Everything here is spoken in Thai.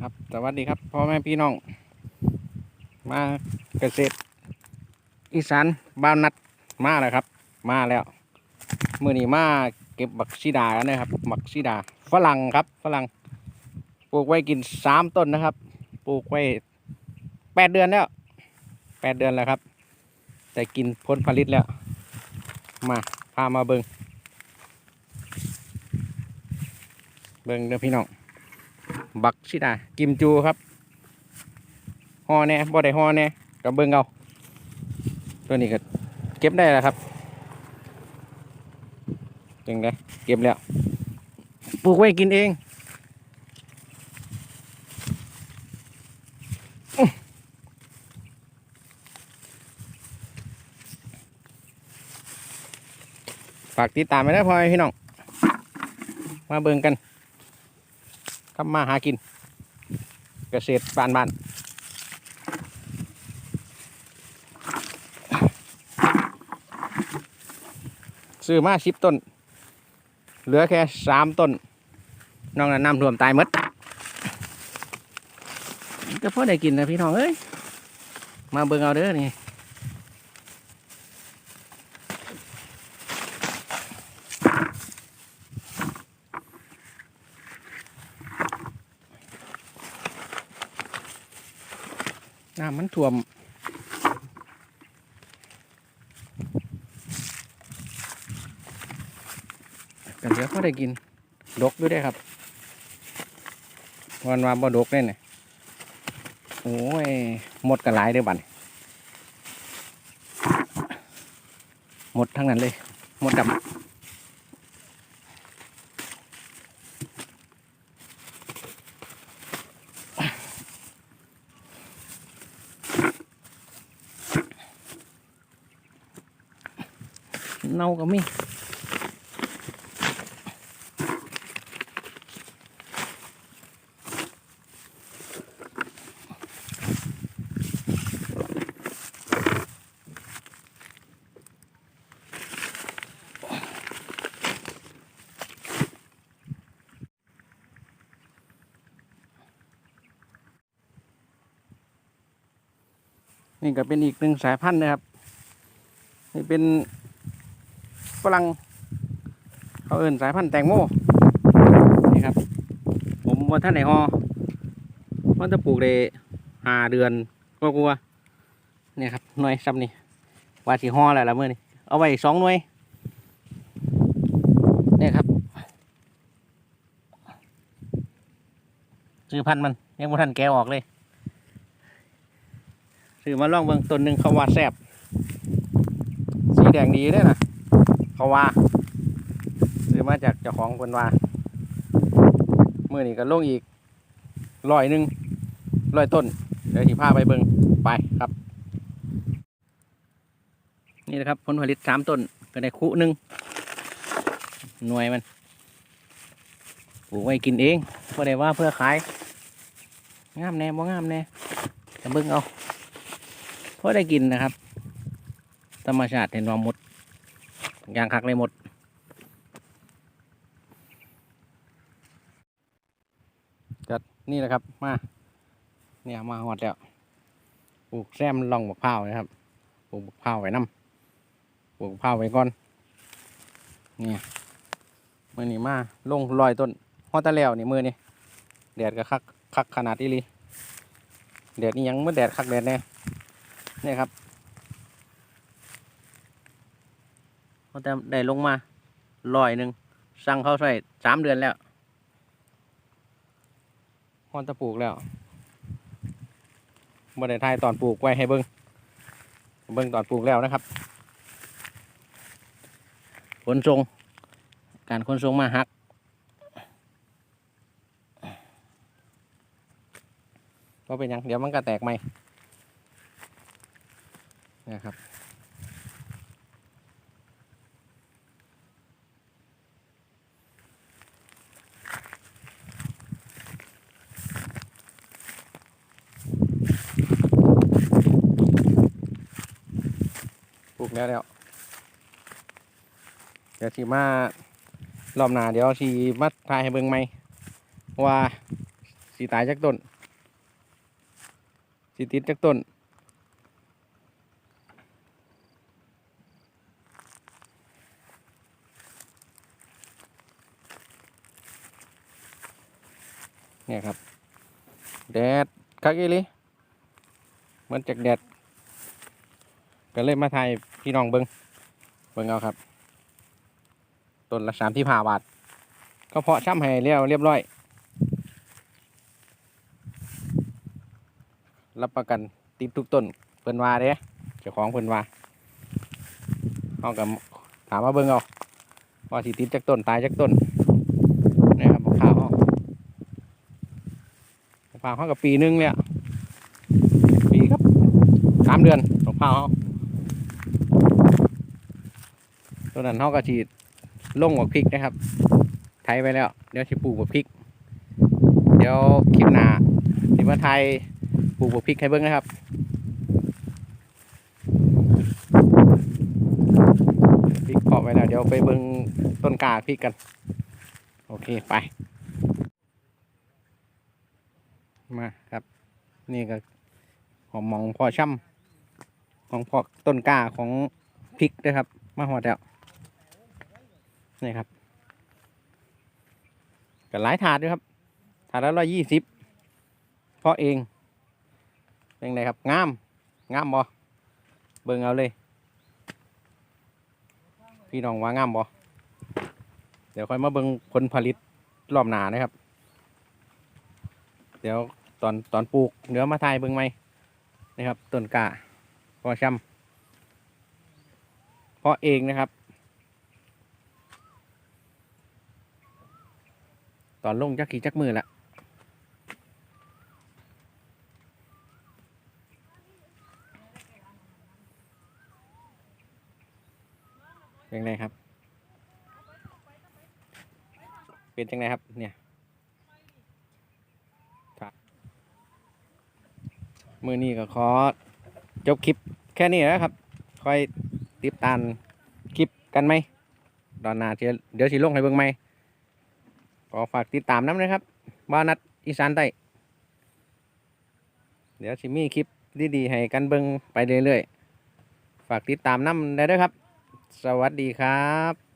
นะครับสวัสดีครับพ่อแม่พี่น้อง มาเกษตร อีสานบ้านนัดมาแล้วครับ มาแล้วมื่อนี้มาเก็บบักซีดากันนะครับบักซีดาฝรั่งครับฝรั่งปลูกไว้กินสามต้นนะครับ ปลูกไว้แปดเดือนแล้วแปดเดือนแล้วครับ แต่กินผลผลิตแล้ว มาพามาเบิงเบิงเด้อพี่น้อง บักชิดากิมจูครับห่อแน่บ่ได้ห่อแน่กับเบิ่งเอาตัวนี้ก็เก็บได้แล้วครับจังไดเก็บแล้วปลูกไว้กินเองฝากติดตามไปนะพ่อพี่น้อง มาเบิ่งกัน ทำมาหากิน เกษตรบ้านบ้านซื้อมาสิบต้น เหลือแค่สามต้นน้อกนั้นน้ำท่วมตายมดก็พอได้กินนะพี่น้องเอ้ยมาเบิ่งเอาเด้อนี่ น้ำมันท่วม กันเดี๋ยวเขาได้กิน ดกด้วยได้ครับวันวานบ่ดกได้เนี่ยโอ้ย หมดกันหลายเด้อบันหมดทั้งนั้นเลย หมดดำ เน่าก็มีนี่ก็เป็นอีกหนึ่งสายพันธุ์นะครับ นี่เป็น ฝรั่งเขาเอิ้นสายพันธุ์แตงโมนี่ครับ ผมว่าท่านไหนฮอว่าจะปลูกได้หาเดือนก็กลัวๆเนี่ยครับหน่วยซ้ำนี่ว่าสีฮอแล้วละเมื่อนี่เอาไว้สองหน่วยเนี่ยครับซื้อพันธุ์มันยังไม่ทันแกออกเลยซื้อมาล่องเบิ่งต้นหนึ่งเขาว่าแซบสีแดงดีเลยนะ เขาว่าซื้อมาจากเจ้าของคนว่าเมื่อนี้ก็ลงอีกร้อยหนึ่งร้อยต้น เดี๋ยวที่พาไปเบิงไปครับ นี่นะครับผลผลิตสามต้นก็ได้คุหนึ่งหน่วยมันปลูกไว้กินเองไ่ได้ว่าเพื่อขายงามแน่บ่งามแน่จะเบิ่งเอาเพอได้กินนะครับ ธรรมชาติเห็นว่าหมด ยางคักเลยหมด จัดนี่แหละครับ มา เนี่ยมาหอดแล้วปลูกแซมลองบักพร้านะครับปลูกบักพร้าไว้น้ำปลูกบักพร้าไว้ก่อน เนี่ยมือนี้มาลงลอยต้นฮอตะแล้วนี่มือนี่แดดก็คักคักขนาดนี้ลีแดดนี่ยังไม่แดดคักแดดแน่นี่ครับ เขาแต่ได้ลงมาลอยหนึ่งสั่งเขาใส่สามเดือนแล้วฮอนตะปลูกแล้วบ่ได้ทายตอนปลูกไว้ให้เบิ้งเบิ้งตอนปลูกแล้วนะครับ ขนส่งการขนส่งมาหัก ก็เป็นยัง เดี๋ยวมันก็แตกไหมนะครับ กแล้วแล้วเดี๋ยวสิมารอบหน้าเดี๋ยวสิมาถ่ายให้เบิ่งไหมว่าสีตายจากต้นสีติดจากต้นเนี่ยครับ แดดคักอีหลิมือนจากแดดก็เลยมาถ่าย พี่น้องเบิงเบิงเอาครับต้นละสามที่ผ่าบาทก็เพาะช่ำให้เรียบเรียบร้อย รับประกันติดทุกต้นเพิ่นว่าเด้เจ้าของเพิ่นว่าเอากับถามมาเบิ่งเอาว่าสิติดจากต้นตายจากต้นนี่ครับมะพร้าวเฮามะพร้าวกับปีหนึงเลยอะปีครับสามเดือนมะพร้าวเฮา ตัวนั้นเฮาก็ฉีดลงบักพริกนะครับไถไปแล้ว เดี๋ยวสิปลูกบักพริก เดี๋ยวคลิปหน้าสิมาไทยปลูกบักพริกให้เบิ่งนะครับพริกเพาะไว้แล้วเดี๋ยวไปเบิ่งต้นกาพริกกัน โอเคไป มาครับ นี่ก็หอมมองพอช่ำของพอต้นกาของพริกด้วยครับ มาหอดแล้ว นี่ครับกันหลายถาดด้วยครับ ถาดละร้อยยี่สิบเพาะเอง เป็นไงครับงามงามบ่เบิ่งเอาเลย พี่น้องว่างามบ่เดี๋ยวค่อยมาเบิ่งผลผลิตรอบหนานะครับ เดี๋ยวตอนตอนปลูกเดี๋ยวมาทายเบิ่งไหมนะครับต้นกล้าพอช่ำเพาะเองนะครับ ตอนลงจักกี่จักมือละเป็นไงครับ เป็นจังไงครับ เนี่ยมือนี้ก็ขอจบคลิปแค่นี้นะครับ คอยติดตามคลิปกันไหมตอนหน้าเดี๋ยวเดี๋ยวสิลงให้เบิ่งไหม ก็ฝากติดตามน้ำนะครับบ้านัดอีสานใต้เดี๋ยวชิมีคลิปดีๆให้กันเบิ้งไปเรื่อยๆ ฝากติดตามน้ำได้ด้วยครับ สวัสดีครับ